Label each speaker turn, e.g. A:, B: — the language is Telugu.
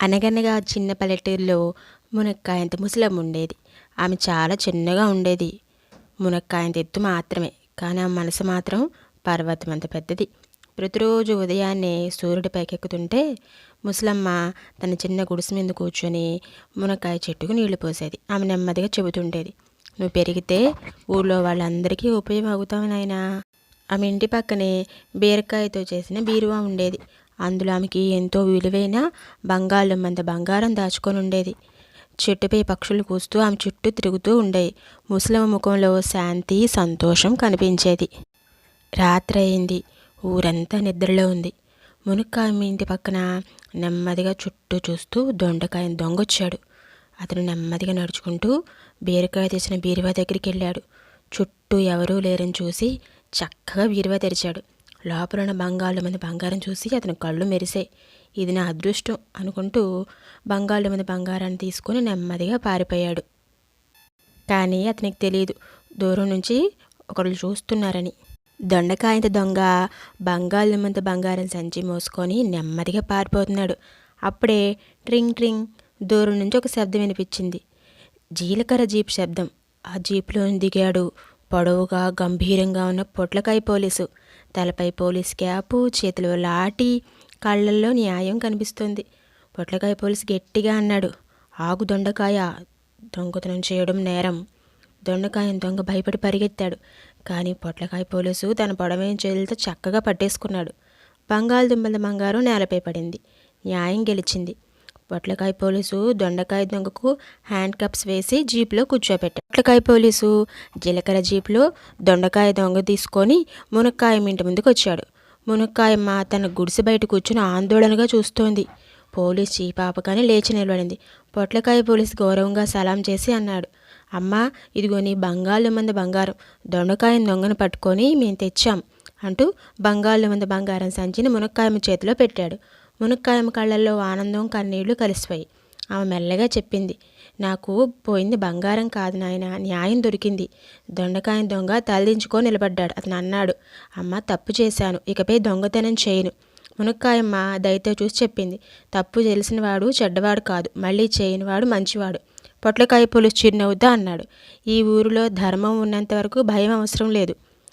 A: అనగనగా చిన్న పల్లెటూరులో మునక్కాయంత ముసలమ్మ ఉండేది. ఆమె చాలా చిన్నగా ఉండేది. మునక్కాయంత ఎత్తు మాత్రమే కానీ ఆ మనసు మాత్రం పర్వతం అంత పెద్దది. ప్రతిరోజు ఉదయాన్నే సూర్యుడు పైకెక్కుతుంటే ముసలమ్మ తన చిన్న గుడిసె మీద కూర్చొని మునక్కాయ చెట్టుకు నీళ్ళు పోసేది. ఆమె నెమ్మదిగా చెబుతుండేది నువ్వు పెరిగితే ఊళ్ళో వాళ్ళందరికీ ఉపయోగం అవుతావు నాయనా. ఆమె ఇంటి పక్కనే బీరకాయతో చేసిన బీరువా ఉండేది. అందులో ఆమెకి ఎంతో విలువైన బంగాళమ్మంత బంగారం దాచుకొని ఉండేది. చెట్టుపై పక్షులు కూస్తూ ఆమె చుట్టూ తిరుగుతూ ఉండేవి. ముసలమ్మ ముఖంలో శాంతి సంతోషం కనిపించేది. రాత్రి అయింది ఊరంతా నిద్రలో ఉంది. మునక్కాయ ఇంటి పక్కన నెమ్మదిగా చుట్టూ చూస్తూ దొండకాయ దొంగొచ్చాడు. అతను నెమ్మదిగా నడుచుకుంటూ బీరకాయ తెచ్చిన బీరువా దగ్గరికి వెళ్ళాడు. చుట్టూ ఎవరూ లేరని చూసి చక్కగా బీరువా తెరిచాడు. లోపల ఉన్న బంగాళ మీద బంగారం చూసి అతని కళ్ళు మెరిసాయి. ఇది నా అదృష్టం అనుకుంటూ బంగాళ మీద బంగారాన్ని తీసుకొని నెమ్మదిగా పారిపోయాడు. కానీ అతనికి తెలియదు దూరం నుంచి ఒకరు చూస్తున్నారని. దొండకాయంత దొంగ బంగాళమంత బంగారం సంచి మోసుకొని నెమ్మదిగా పారిపోతున్నాడు. అప్పుడే ట్రింగ్ ట్రింగ్ దూరం నుంచి ఒక శబ్దం వినిపించింది. జీలకర్ర జీప్ శబ్దం. ఆ జీప్లో దిగాడు పొడవుగా గంభీరంగా ఉన్న పొట్లకాయ పోలీసు. తలపై పోలీస్ క్యాపు చేతిలో లాటి కళ్ళల్లో న్యాయం కనిపిస్తుంది. పొట్లకాయ పోలీసు గట్టిగా అన్నాడు. ఆగు దొండకాయ. దొంగతనం చేయడం నేరం. దొండకాయను దొంగ భయపడి పరిగెత్తాడు. కానీ పొట్లకాయ పోలీసు తన పొడవైన చేతులతో చక్కగా పట్టేసుకున్నాడు. బంగాళదుంపల బంగారం నేలపై పడింది. న్యాయం గెలిచింది. పొట్లకాయ పోలీసు దొండకాయ దొంగకు హ్యాండ్ కప్స్ వేసి జీప్లో కూర్చోబెట్టారు. పొట్లకాయ పోలీసు జీలకర్ర జీప్లో దొండకాయ దొంగ తీసుకొని మునక్కాయ ఇంటి ముందుకు వచ్చాడు. మునక్కాయమ్మ తన గుడిసె బయట కూర్చుని ఆందోళనగా చూస్తోంది. పోలీస్ చీపాపగానే లేచి నిలబడింది. పొట్లకాయ పోలీస్ గౌరవంగా సలాం చేసి అన్నాడు. అమ్మా ఇదిగో నీ బంగాళ మంది బంగారం. దొండకాయ దొంగను పట్టుకొని మేము తెచ్చాం అంటూ బంగాళ మంది బంగారం సంచిని మునక్కాయమ్మ చేతిలో పెట్టాడు. మునక్కాయమ్మ కళ్ళల్లో ఆనందం కన్నీళ్ళు కలిసిపోయి. ఆమె మెల్లగా చెప్పింది నాకు పోయింది బంగారం కాదు నాయన న్యాయం దొరికింది. దొండకాయ దొంగ తలదించుకో నిలబడ్డాడు. అతను అన్నాడు అమ్మ తప్పు చేశాను. ఇకపై దొంగతనం చేయను. మునక్కాయమ్మ దయతో చూసి చెప్పింది తప్పు తెలిసినవాడు చెడ్డవాడు కాదు మళ్ళీ చేయనివాడు మంచివాడు. పొట్లకాయ పులుసు చిరునవ్వుతో అన్నాడు. ఈ ఊరిలో ధర్మం ఉన్నంత వరకు భయం అవసరం లేదు.